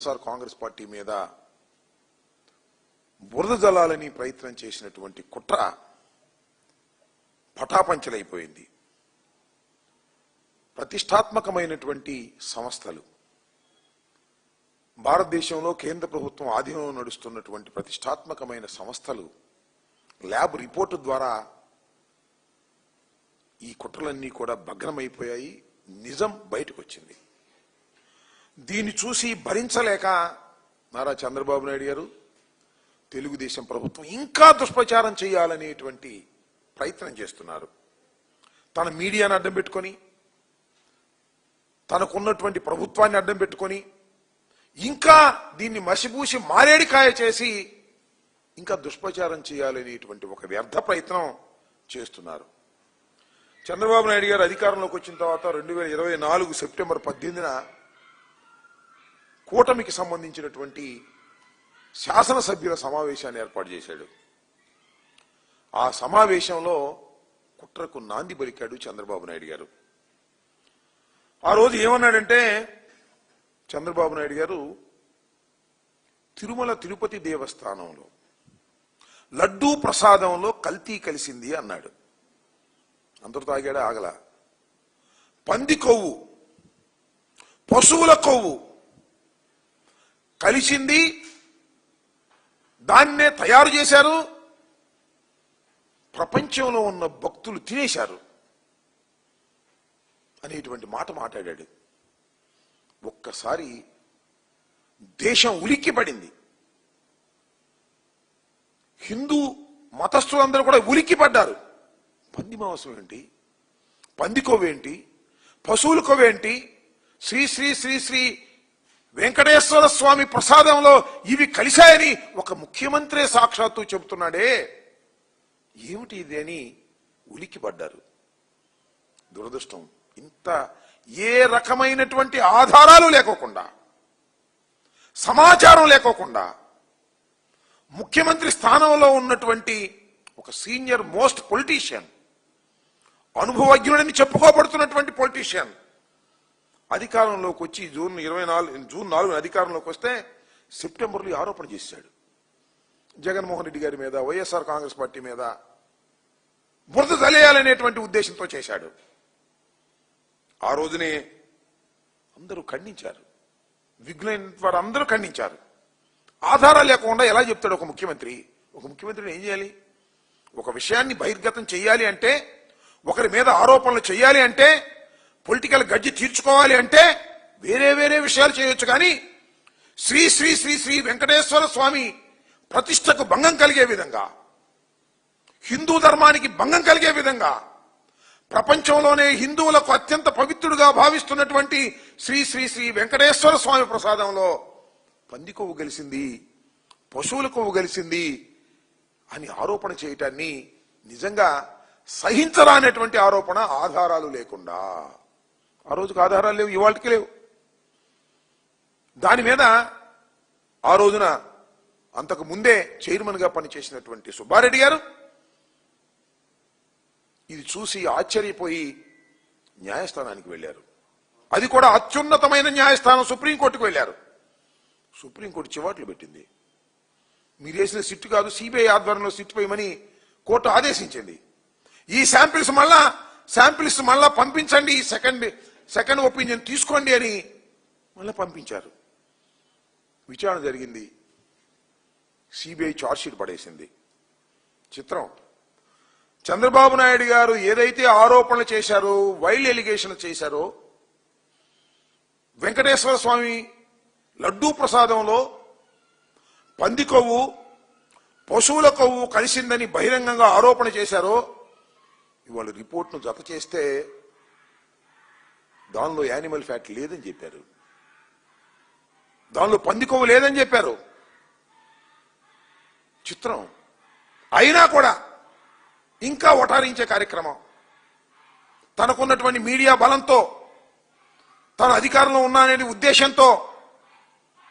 YSR Congress party మీద బురద జలాలని ప్రయత్నం చేసినటువంటి కుట్ర పటాపంచలైపోయింది. ప్రతిష్టాత్మకమైనటువంటి సంస్థలు. భారతదేశంలో కేంద్ర ప్రభుత్వం ఆధీనంలో నడుస్తున్నటువంటి ప్రతిష్టాత్మకమైన సంస్థలు ల్యాబ్ రిపోర్టు ద్వారా ఈ కుట్రలన్నీ కూడా భగ్నమైపోయాయి. నిజం బయటకు వచ్చింది దీన్ని చూసి భరించలేక నారా చంద్రబాబు నాయుడు గారు తెలుగుదేశం ప్రభుత్వం ఇంకా దుష్ప్రచారం చేయాలనేటువంటి ప్రయత్నం చేస్తున్నారు. తన మీడియాను అడ్డం పెట్టుకొని తనకున్నటువంటి ప్రభుత్వాన్ని అడ్డం పెట్టుకొని ఇంకా దీన్ని మసిపూసి మారేడికాయ చేసి ఇంకా దుష్ప్రచారం చేయాలనేటువంటి ఒక వ్యర్థ ప్రయత్నం చేస్తున్నారు. చంద్రబాబు నాయుడు గారు అధికారంలోకి వచ్చిన తర్వాత రెండు వేల ఇరవై నాలుగు సెప్టెంబర్ పద్దెనిమిదిన కూటమికి సంబంధించినటువంటి శాసనసభ్యుల సమావేశాన్ని ఏర్పాటు చేశాడు. ఆ సమావేశంలో కుట్రకు నాంది పలికాడు చంద్రబాబు నాయుడు గారు. ఆ రోజు ఏమన్నాడంటే చంద్రబాబు నాయుడు గారు తిరుమల తిరుపతి దేవస్థానంలో లడ్డూ ప్రసాదంలో కల్తీ కలిసింది అన్నాడు. అందరూ తాగాడా ఆగల? పంది కొవ్వు పశువుల కొవ్వు కలిసింది. దాన్నే తయారు చేశారు. ప్రపంచంలో ఉన్న భక్తులు తినేశారు. అనేటువంటి మాట మాట్లాడాడు. ఒక్కసారి దేశం ఉలిక్కి పడింది హిందూ మతస్థులందరూ కూడా ఉలిక్కి పడ్డారు పంది మాంసం ఏంటి? పంది కొవ్వేంటి పశువుల కొవ్వేంటి శ్రీ శ్రీ శ్రీ శ్రీ వెంకటేశ్వర స్వామి ప్రసాదంలో ఇవి కలిశాయని ఒక ముఖ్యమంత్రి సాక్షాత్తు చెబుతున్నాడే. ఏమిటి ఇది అని ఉలికిపడ్డారు దురదృష్టం. ఇంత ఏ రకమైనటువంటి ఆధారాలు లేకోకుండా సమాచారం లేకోకుండా ముఖ్యమంత్రి స్థానంలో ఉన్నటువంటి ఒక సీనియర్ మోస్ట్ పొలిటీషియన్ అనుభవజ్ఞుడని చెప్పుకోబడుతున్నటువంటి పొలిటీషియన్ అధికారంలోకి వచ్చి జూన్ ఇరవై నాలుగు జూన్ నాలుగు అధికారంలోకి వస్తే సెప్టెంబర్లో ఆరోపణ చేశాడు. జగన్మోహన్ రెడ్డి గారి మీద వైఎస్ఆర్ కాంగ్రెస్ పార్టీ మీద బురద జలేయాలనేటువంటి ఉద్దేశంతో చేశాడు. ఆ రోజునే అందరూ ఖండించారు. విఘ్నైన వారు అందరూ ఖండించారు. ఆధారాలు లేకుండా ఎలా చెప్తాడు ఒక ముఖ్యమంత్రి? ఒక ముఖ్యమంత్రిని ఏం చేయాలి? ఒక విషయాన్ని బహిర్గతం చేయాలి అంటే ఒకరి మీద ఆరోపణలు చేయాలి అంటే పొలిటికల్ గడ్జి తీర్చుకోవాలి అంటే వేరే వేరే విషయాలు చేయొచ్చు కానీ శ్రీ శ్రీ శ్రీ శ్రీ వెంకటేశ్వర స్వామి ప్రతిష్టకు భంగం కలిగే విధంగా హిందూ ధర్మానికి భంగం కలిగే విధంగా ప్రపంచంలోనే హిందువులకు అత్యంత పవిత్రుడుగా భావిస్తున్నటువంటి శ్రీ శ్రీ శ్రీ వెంకటేశ్వర స్వామి ప్రసాదంలో పంది కొవ్వు కలిసింది పశువుల కొవ్వు కలిసింది అని ఆరోపణ చేయటాన్ని నిజంగా సహించరానటువంటి ఆరోపణ ఆధారాలు లేకుండా. ఆ రోజుకు ఆధారాలు లేవు ఇవాళకి లేవు. దాని మీద ఆ రోజున అంతకు ముందే చైర్మన్గా పనిచేసినటువంటి సుబ్బారెడ్డి గారు ఇది చూసి ఆశ్చర్యపోయి న్యాయస్థానానికి వెళ్ళారు. అది కూడా అత్యున్నతమైన న్యాయస్థానం సుప్రీంకోర్టుకు వెళ్ళారు. సుప్రీంకోర్టు చివాట్లు పెట్టింది. మీరు వేసిన సిట్టు కాదు సిబిఐ ఆధ్వర్యంలో సిట్టు వేయమని కోర్టు ఆదేశించింది. ఈ శాంపిల్స్ మళ్ళా శాంపిల్స్ మళ్ళా పంపించండి సెకండ్ సెకండ్ ఒపీనియన్ తీసుకోండి అని మళ్ళీ పంపించారు. విచారణ జరిగింది. సిబిఐ షీట్ పడేసింది. చిత్రం. చంద్రబాబు నాయుడు గారు ఏదైతే ఆరోపణలు చేశారో వైల్డ్ ఎలిగేషన్ చేశారో వెంకటేశ్వర స్వామి లడ్డూ ప్రసాదంలో పంది కొవ్వు పశువుల కొవ్వు కలిసిందని బహిరంగంగా ఆరోపణ చేశారో ఇవాళ రిపోర్ట్ను జత చేస్తే దానిలో యానిమల్ ఫ్యాట్ లేదని చెప్పారు. దానిలో పంది కొవ్వు లేదని చెప్పారు. చిత్రం. అయినా కూడా ఇంకా ఒటారించే కార్యక్రమం. తనకున్నటువంటి మీడియా బలంతో తన అధికారంలో ఉన్నాననే ఉద్దేశంతో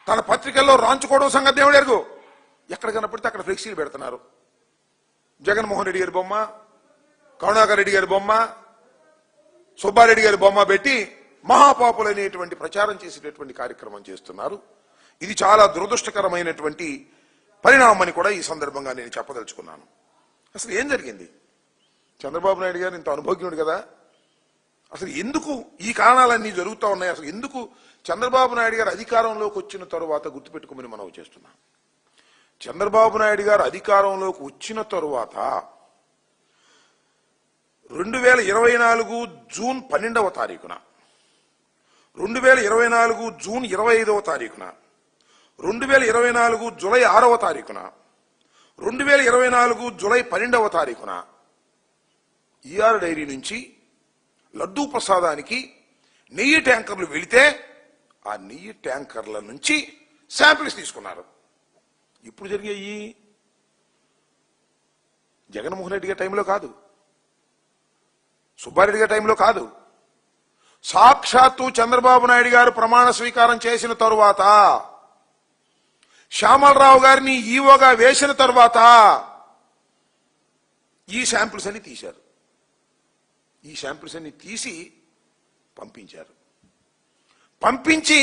తన పత్రికల్లో రాంచుకోవడం సంగతి దేవుడు లేదు. ఎక్కడ కనపడితే అక్కడ ఫ్లెక్సీలు పెడుతున్నారు. జగన్మోహన్ రెడ్డి గారి బొమ్మ కరుణాకర్ రెడ్డి గారి బొమ్మ సుబ్బారెడ్డి గారి బొమ్మ పెట్టి మహాపాపులు అనేటువంటి ప్రచారం చేసేటటువంటి కార్యక్రమం చేస్తున్నారు. ఇది చాలా దురదృష్టకరమైనటువంటి పరిణామం అని కూడా ఈ సందర్భంగా నేను చెప్పదలుచుకున్నాను. అసలు ఏం జరిగింది? చంద్రబాబు నాయుడు గారు ఇంత అనుభవజ్ఞుడు కదా? అసలు ఎందుకు ఈ కారణాలన్నీ జరుగుతూ ఉన్నాయి? అసలు ఎందుకు చంద్రబాబు నాయుడు గారు అధికారంలోకి వచ్చిన తరువాత గుర్తుపెట్టుకోమని మనం చేస్తున్నాం చంద్రబాబు నాయుడు గారు అధికారంలోకి వచ్చిన తరువాత రెండు వేల ఇరవై నాలుగు జూన్ పన్నెండవ తారీఖున. రెండు వేల ఇరవై నాలుగు జూన్ ఇరవై ఐదవ తారీఖున. రెండు వేల ఇరవై నాలుగు జూలై ఆరవ తారీఖున. రెండు వేల ఇరవై నాలుగు జూలై పన్నెండవ తారీఖున. ఈఆర్ డైరీ నుంచి లడ్డూ ప్రసాదానికి నెయ్యి ట్యాంకర్లు వెళితే ఆ నెయ్యి ట్యాంకర్ల నుంచి శాంపిల్స్ తీసుకున్నారు. ఇప్పుడు జరిగాయి జగన్మోహన్ రెడ్డి గారి టైంలో కాదు. సుబ్బారెడ్డి గారి టైంలో కాదు. సాక్షాత్తు చంద్రబాబు నాయుడు గారు ప్రమాణ స్వీకారం చేసిన తరువాత శ్యామలరావు గారిని ఈవోగా వేసిన తరువాత ఈ శాంపిల్స్ అన్ని తీశారు. ఈ శాంపిల్స్ అన్ని తీసి పంపించారు. పంపించి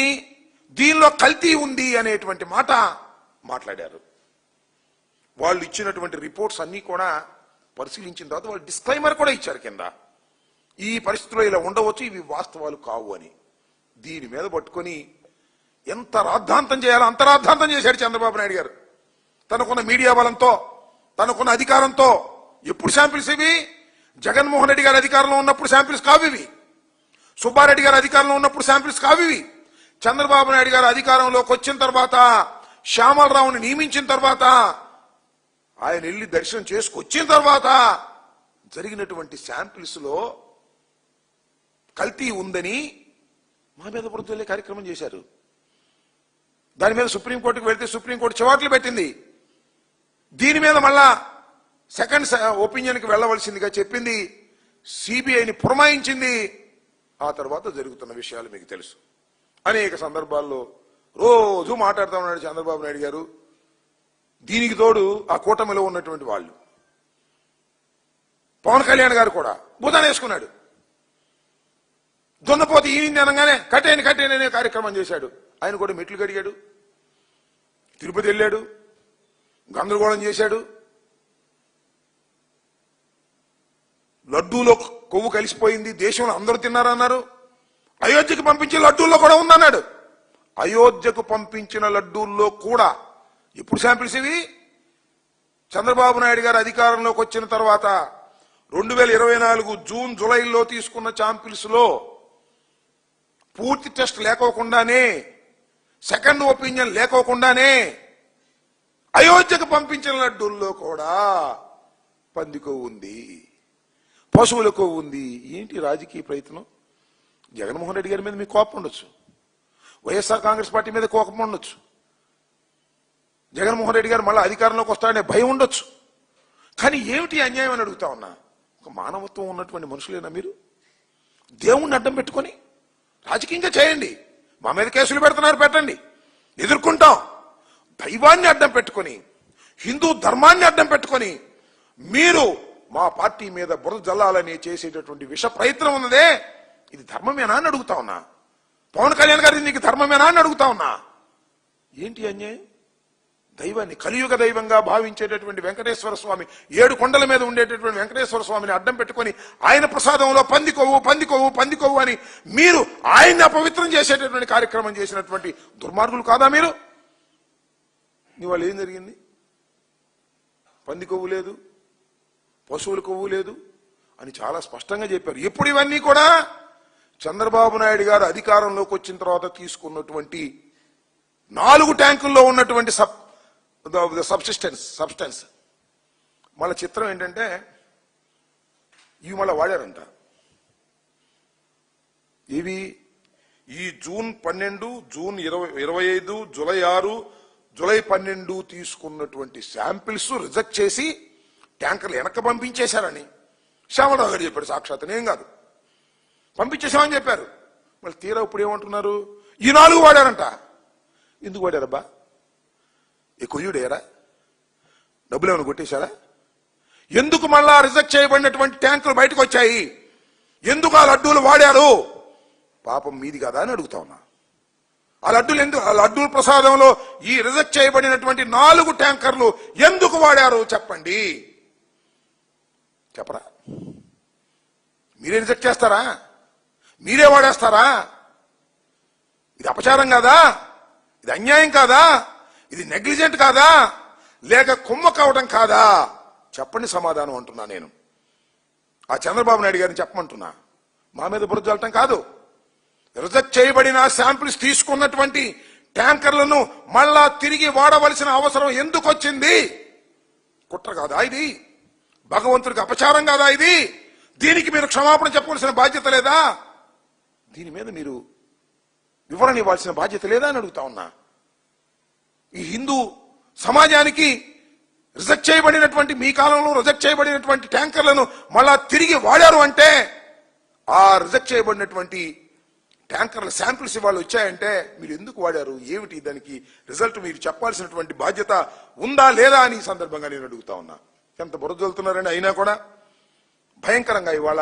దీనిలో కల్తీ ఉంది అనేటువంటి మాట మాట్లాడారు. వాళ్ళు ఇచ్చినటువంటి రిపోర్ట్స్ అన్ని కూడా పరిశీలించిన తర్వాత వాళ్ళు డిస్క్లైమర్ కూడా ఇచ్చారు కింద. ఈ పరిస్థితుల్లో ఇలా ఉండవచ్చు ఇవి వాస్తవాలు కావు అని. దీని మీద పట్టుకొని ఎంత రాద్ధాంతం చేయాలో అంత రాద్ధాంతం చేశాడు చంద్రబాబు నాయుడు గారు. తనకున్న మీడియా బలంతో తనకున్న అధికారంతో ఎప్పుడు శాంపిల్స్ ఇవి? జగన్మోహన్ రెడ్డి గారి అధికారంలో ఉన్నప్పుడు శాంపిల్స్ కావు ఇవి. సుబ్బారెడ్డి గారు అధికారంలో ఉన్నప్పుడు శాంపిల్స్ కావు ఇవి. చంద్రబాబు నాయుడు గారు అధికారంలోకి వచ్చిన తర్వాత శ్యామలరావుని నియమించిన తర్వాత ఆయన వెళ్ళి దర్శనం చేసుకొచ్చిన తర్వాత జరిగినటువంటి శాంపిల్స్లో కల్తీ ఉందని మా మీద ప్రభుత్వం కార్యక్రమం చేశారు. దాని మీద సుప్రీంకోర్టుకు వెళ్తే సుప్రీంకోర్టు చివాట్లు పెట్టింది. దీని మీద మళ్ళా సెకండ్ ఒపీనియన్కి వెళ్ళవలసిందిగా చెప్పింది. సిబిఐని పురమాయించింది. ఆ తర్వాత జరుగుతున్న విషయాలు మీకు తెలుసు. అనేక సందర్భాల్లో రోజు మాట్లాడుతూ ఉన్నాడు చంద్రబాబు నాయుడు గారు. దీనికి తోడు ఆ కూటమిలో ఉన్నటువంటి వాళ్ళు. పవన్ కళ్యాణ్ గారు కూడా భూతాన్ వేసుకున్నాడు. దున్నపోతే ఈవింది అనగానే కట్టేయండి కట్టేయండి అనే కార్యక్రమం చేశాడు. ఆయన కూడా మెట్లు కడిగాడు. తిరుపతి వెళ్ళాడు. గందరగోళం చేశాడు. లడ్డూలో కొవ్వు కలిసిపోయింది. దేశంలో అందరూ తిన్నారన్నారు. అయోధ్యకు పంపించిన లడ్డూల్లో కూడా ఉందన్నాడు. అయోధ్యకు పంపించిన లడ్డూల్లో కూడా ఎప్పుడు శాంపిల్స్ ఇవి? చంద్రబాబు నాయుడు గారు అధికారంలోకి వచ్చిన తర్వాత రెండు వేల ఇరవై నాలుగు జూన్ జూలైలో తీసుకున్న శాంపిల్స్లో పూర్తి టెస్ట్ లేకోకుండానే సెకండ్ ఒపీనియన్ లేకోకుండానే అయోధ్యకు పంపించిన లడ్డూల్లో కూడా పందికో ఉంది పశువులకు ఉంది. ఏంటి రాజకీయ ప్రయత్నం? జగన్మోహన్ రెడ్డి గారి మీద మీకు కోపం ఉండొచ్చు. వైఎస్ఆర్ కాంగ్రెస్ పార్టీ మీద కోపం ఉండొచ్చు. జగన్మోహన్ రెడ్డి గారు మళ్ళీ అధికారంలోకి వస్తాడనే భయం ఉండొచ్చు. కానీ ఏమిటి అన్యాయం అని అడుగుతా ఉన్నా? ఒక మానవత్వం ఉన్నటువంటి మనుషులేనా మీరు? దేవుణ్ణి అడ్డం పెట్టుకొని రాజకీయంగా చేయండి. మా మీద కేసులు పెడుతున్నారు పెట్టండి. ఎదుర్కొంటాం. దైవాన్ని అడ్డం పెట్టుకొని హిందూ ధర్మాన్ని అడ్డం పెట్టుకొని మీరు మా పార్టీ మీద బురద జల్లాలని చేసేటటువంటి విష ప్రయత్నం ఉన్నదే. ఇది ధర్మమేనా అని అడుగుతా ఉన్నా. పవన్ కళ్యాణ్ గారి నీకు ధర్మమేనా అని అడుగుతా ఉన్నా. ఏంటి అన్యాయం? దైవాన్ని కలియుగ దైవంగా భావించేటటువంటి వెంకటేశ్వర స్వామి ఏడు కొండల మీద ఉండేటటువంటి వెంకటేశ్వర స్వామిని అడ్డం పెట్టుకొని ఆయన ప్రసాదంలో పందికొవ్వు పందికొవ్వు పందికొవ్వు అని మీరు ఆయన్ని అపవిత్రం చేసేటటువంటి కార్యక్రమం చేసినటువంటి దుర్మార్గులు కాదా మీరు? ఇవాళ ఏం జరిగింది? పంది కొవ్వు లేదు పశువుల కొవ్వు లేదు అని చాలా స్పష్టంగా చెప్పారు. ఇప్పుడు ఇవన్నీ కూడా చంద్రబాబు నాయుడు గారు అధికారంలోకి వచ్చిన తర్వాత తీసుకున్నటువంటి నాలుగు ట్యాంకుల్లో ఉన్నటువంటి సబ్ సబ్సిస్టెన్స్ సబ్స్టెన్స్ మళ్ళీ చిత్రం ఏంటంటే ఇవి మళ్ళీ వాడారంట. ఇవి ఈ జూన్ పన్నెండు జూన్ ఇరవై ఇరవై ఐదు జూలై ఆరు జూలై పన్నెండు తీసుకున్నటువంటి శాంపిల్స్ రిజెక్ట్ చేసి ట్యాంకర్లు వెనక్కి పంపించేశారని శ్యామరావు గారు చెప్పాడు. సాక్షాత్ నేను కాదు. పంపించేశామని చెప్పారు. మళ్ళీ తీరా ఇప్పుడు ఏమంటున్నారు? ఈ నాలుగు వాడారంట. ఎందుకు వాడారబ్బా? ఈ కొయ్యుడేరా డబ్బులు ఏమైనా కొట్టేశారా? ఎందుకు మళ్ళా రిజెక్ట్ చేయబడినటువంటి ట్యాంకులు బయటకు వచ్చాయి? ఎందుకు ఆ లడ్డూలు వాడారు? పాపం మీది కదా అని అడుగుతా ఉన్నా. ఆ లడ్డూలు ఎందుకు ఆ లడ్డూల ప్రసాదంలో ఈ రిజెక్ట్ చేయబడినటువంటి నాలుగు ట్యాంకర్లు ఎందుకు వాడారు చెప్పండి. చెప్పరా? మీరే రిజెక్ట్ చేస్తారా? మీరే వాడేస్తారా? ఇది అపచారం కాదా? ఇది అన్యాయం కాదా? ఇది నెగ్లిజెంట్ కాదా? లేక కుమ్మ కావడం కాదా? చెప్పండి సమాధానం అంటున్నా నేను. ఆ చంద్రబాబు నాయుడు గారిని చెప్పమంటున్నా. మా మీద బురద కాదు. రిజెక్ట్ చేయబడిన శాంపిల్స్ తీసుకున్నటువంటి ట్యాంకర్లను మళ్ళా తిరిగి వాడవలసిన అవసరం ఎందుకు వచ్చింది? కుట్ర కాదా ఇది? భగవంతుడికి అపచారం కాదా ఇది? దీనికి మీరు క్షమాపణ చెప్పవలసిన బాధ్యత లేదా? దీని మీద మీరు వివరణ ఇవ్వాల్సిన బాధ్యత లేదా అని అడుగుతా ఉన్నా. ఈ హిందూ సమాజానికి రిజెక్ట్ చేయబడినటువంటి మీ కాలంలో రిజెక్ట్ చేయబడినటువంటి ట్యాంకర్లను మళ్ళా తిరిగి వాడారు అంటే ఆ రిజెక్ట్ చేయబడినటువంటి ట్యాంకర్ల శాంపిల్స్ ఇవాళ వచ్చాయంటే మీరు ఎందుకు వాడారు? ఏమిటి దానికి రిజల్ట్? మీరు చెప్పాల్సినటువంటి బాధ్యత ఉందా లేదా అని సందర్భంగా నేను అడుగుతా ఉన్నా. ఎంత బురద వెళ్తున్నారని అయినా కూడా? భయంకరంగా ఇవాళ